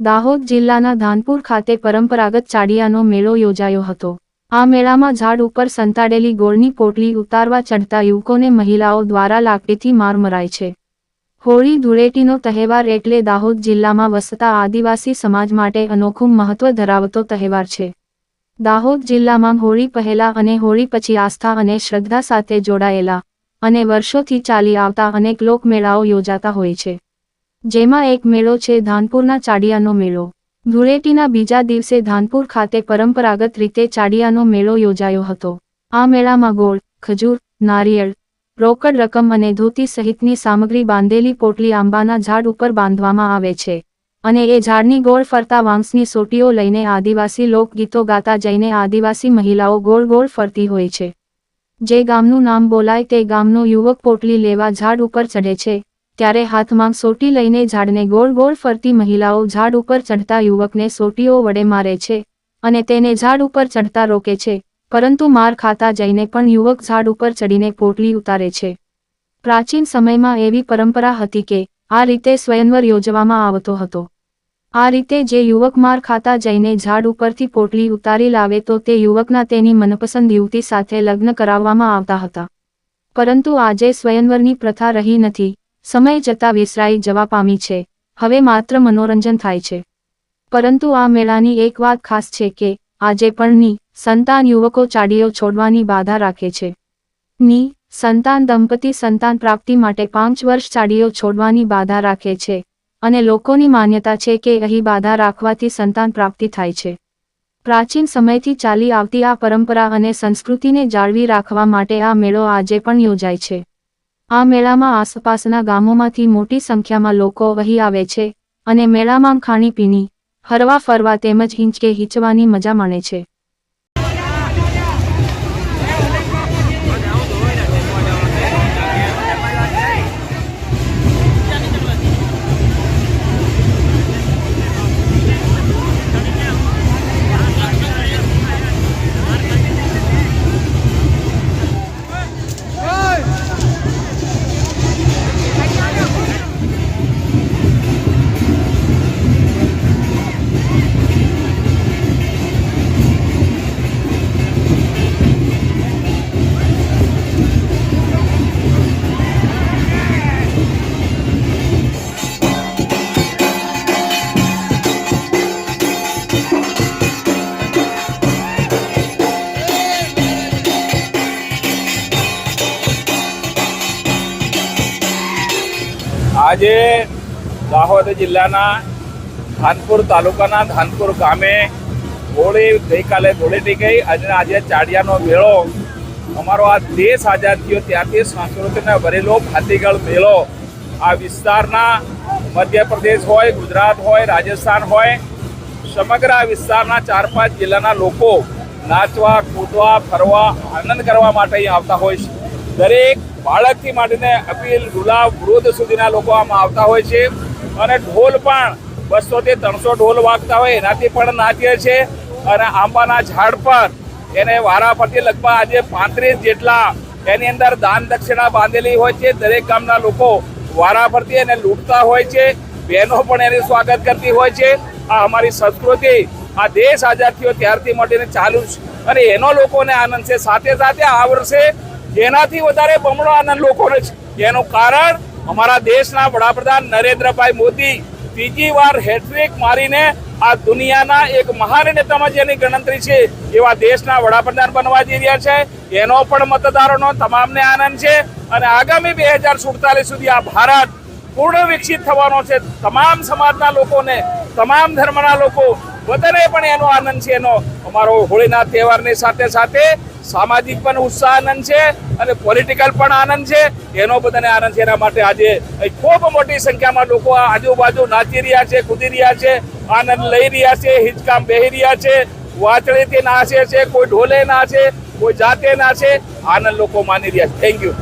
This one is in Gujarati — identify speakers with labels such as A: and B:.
A: દાહોદ જિલ્લાના ધાનપુર ખાતે પરંપરાગત ચાડિયાનો મેળો યોજાયો હતો. આ મેળામાં ઝાડ ઉપર સંતાડેલી ગોળની પોટલી ઉતારવા ચડતા યુવકોને મહિલાઓ દ્વારા લાકડીથી માર મરાય છે. હોળી ધૂળેટીનો તહેવાર એટલે દાહોદ જિલ્લામાં વસતા આદિવાસી સમાજ માટે અનોખું મહત્વ ધરાવતો તહેવાર છે. દાહોદ જિલ્લામાં હોળી પહેલા અને હોળી પછી આસ્થા અને શ્રદ્ધા સાથે જોડાયેલા અને વર્ષોથી ચાલી આવતા અનેક લોકમેળાઓ યોજાતા હોય છે. જેમાં એક મેળો છે ધાનપુરના ચાડિયાનો મેળો. ધૂળેટીના બીજા દિવસે ધાનપુર ખાતે પરંપરાગત રીતે ચાડિયાનો મેળો યોજાયો હતો. આ મેળામાં ગોળ, ખજૂર, નારિયેળ, રોકડ રકમ અને ધોતી સહિતની સામગ્રી બાંધેલી પોટલી આંબાના ઝાડ ઉપર બાંધવામાં આવે છે. અને એ ઝાડની ગોળ ફરતા વાંસની સોટીઓ લઈને આદિવાસી લોકગીતો ગાતા જઈને આદિવાસી મહિલાઓ ગોળ ગોળ ફરતી હોય છે. જે ગામનું નામ બોલાય તે ગામનો યુવક પોટલી લેવા ઝાડ ઉપર ચઢે છે. ત્યારે હાથમાં સોટી લઈને ઝાડને ગોળ ગોળ ફરતી મહિલાઓ ઝાડ ઉપર ચઢતા યુવકને સોટીઓ વડે મારે છે અને તેને ઝાડ ઉપર ચઢતા રોકે છે, પરંતુ માર ખાતા જઈને પણ યુવક ઝાડ ઉપર ચડીને પોટલી ઉતારે છે. પ્રાચીન સમયમાં એવી પરંપરા હતી કે આ રીતે સ્વયંવર યોજવામાં આવતો હતો. આ રીતે જે યુવક માર ખાતા જઈને ઝાડ ઉપરથી પોટલી ઉતારી લાવે તો તે યુવકના તેની મનપસંદ યુવતી સાથે લગ્ન કરાવવામાં આવતા હતા. પરંતુ આજે સ્વયંવરની પ્રથા રહી નથી સમય જતાં વિસરાઈ જવા પામી છે. હવે માત્ર મનોરંજન થાય છે. પરંતુ આ મેળાની એક વાત ખાસ છે કે, આજે પણ ની સંતાન યુવકો ચાડીઓ છોડવાની બાધા રાખે છે. ની સંતાન દંપતી સંતાન પ્રાપ્તિ માટે પાંચ વર્ષ ચાડીઓ છોડવાની બાધા રાખે છે. અને લોકોની માન્યતા છે કે અહીં બાધા રાખવાથી સંતાન પ્રાપ્તિ થાય છે. પ્રાચીન સમયથી ચાલી આવતી આ પરંપરા અને સંસ્કૃતિને જાળવી રાખવા માટે આ મેળો આજે પણ યોજાય છે. આ મેળામાં આસપાસના ગામોમાંથી મોટી સંખ્યામાં લોકો વહી આવે છે અને મેળામાં ખાણીપીણી હરવા ફરવા તેમજ હિંચકે હિંચવાની મજા માણે છે.
B: આજે દાહોદ જિલ્લાના ધાનપુર તાલુકાના ધાનપુર ગામે હોળી ગઈકાલે ધૂળેટી ગઈ અને આજે ચાડિયાનો મેળો. અમારો આ દેશ આઝાદ થયો. ત્યાંથી સંસ્કૃતિને ભરેલો ભાતીગળ મેળો. આ વિસ્તારના મધ્યપ્રદેશ હોય, ગુજરાત હોય, રાજસ્થાન હોય, સમગ્ર આ વિસ્તારના ચાર પાંચ જિલ્લાના લોકો નાચવા, કૂદવા, ફરવા આનંદ કરવા માટે અહીં આવતા હોય છે. દરેક બાળકથી માંડીને અપીલ ગુલાબ વૃદ્ધ સુધીના લોકો આમાં આવતા હોય છે. અને ઢોલ પણ બસોથી ત્રણસો ઢોલ વાગતા હોય, એનાથી પણ નાચીએ છે. અને આંબાના ઝાડ પર એને વારા પરથી લગભગ આજે પાંત્રીસ જેટલા એની અંદર દાન દક્ષિણા બાંધેલી હોય છે. દરેક ગામના લોકો વારા પરથી એને લૂંટતા હોય છે. બહેનો પણ એનું સ્વાગત કરતી હોય છે. આ અમારી સંસ્કૃતિ, આ દેશ આઝાદ થયો ત્યારથી મળીને ચાલુ છે અને એનો લોકોને આનંદ છે. સાથે સાથે આ વર્ષે જેનાથી વધારે બમણો આનંદ લોકોને છે. જેનું કારણ અમારા દેશના વડાપ્રધાન નરેન્દ્રભાઈ મોદી ત્રીજી વાર હેટ્રિક મારીને આ દુનિયાના એક મહાન નેતામાં જેની ગણતરી છે. એવા દેશના વડાપ્રધાન બનવા જઈ રહ્યા છે. એનો પણ મતદારોનો તમામને આનંદ છે. અને આગામી બે હજાર સુડતાલીસ સુધી આ ભારત પૂર્ણ વિકસિત થવાનો છે. તમામ સમાજના લોકોને, તમામ ધર્મના લોકો, બધાને પણ એનો આનંદ છે. એનો અમારો હોળીના તહેવારની સાથે સાથે સામાજિક પણ ઉત્સાહ આનંદ છે અને પોલિટિકલ પણ આનંદ છે. એનો બધાને આનંદ છે. એના માટે આજે ખૂબ મોટી સંખ્યામાં લોકો આજુબાજુ નાચી રહ્યા છે, કૂદી રહ્યા છે, આનંદ લઈ રહ્યા છે, હિંચકામ બેહી રહ્યા છે. વાંચળીથી નાચે છે, કોઈ ઢોલે નાચે કોઈ જાતે નાચે આનંદ લોકો માની રહ્યા છે. Thank you